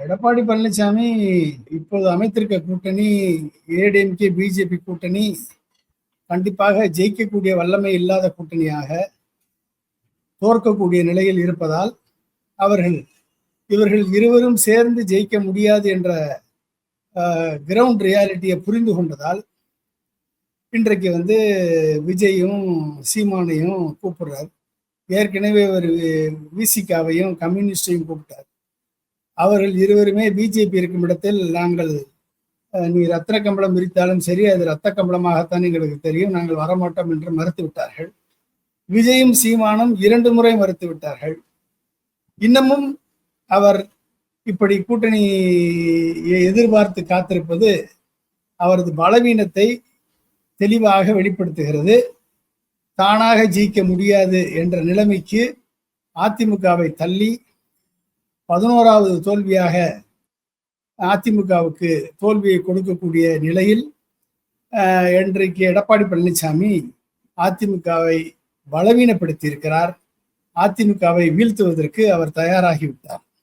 எடப்பாடி பழனிசாமி இப்போது அமைத்திருக்க கூட்டணி ADMK BJP கூட்டணி கண்டிப்பாக ஜெயிக்கக்கூடிய வல்லமை இல்லாத கூட்டணியாக தோற்கக்கூடிய நிலையில் இருப்பதால் அவர்கள் இவர்கள் இருவரும் சேர்ந்து ஜெயிக்க முடியாது என்ற கிரவுண்ட் ரியாலிட்டியை புரிந்து கொண்டதால் இன்றைக்கு வந்து விஜயும் சீமானையும் கூப்பிடுறார். ஏற்கனவே ஒரு விசிகாவையும் கம்யூனிஸ்டையும் கூப்பிட்டார். அவர்கள் இருவருமே பிஜேபி இருக்கும் இடத்தில் நாங்கள் நீ ரத்ன கம்பளம் விரித்தாலும் சரி அது ரத்த கம்பளமாகத்தான் எங்களுக்கு தெரியும். நாங்கள் வரமாட்டோம் என்று மறுத்து விட்டார்கள் விஜயும் சீமானும் இரண்டு முறை மறுத்து விட்டார்கள் இன்னமும் அவர் இப்படி கூட்டணி எதிர்பார்த்து காத்திருப்பது அவரது பலவீனத்தை தெளிவாக வெளிப்படுத்துகிறது. தானாக ஜெயிக்க முடியாது என்ற நிலைமைக்கு அதிமுகவை தள்ளி பதினோராவது தோல்வியாக அதிமுகவுக்கு தோல்வியை கொடுக்கக்கூடிய நிலையில் இன்றைக்கு எடப்பாடி பழனிசாமி அதிமுகவை பலவீனப்படுத்தி இருக்கிறார் அதிமுகவை வீழ்த்துவதற்கு அவர் தயாராகிவிட்டார்.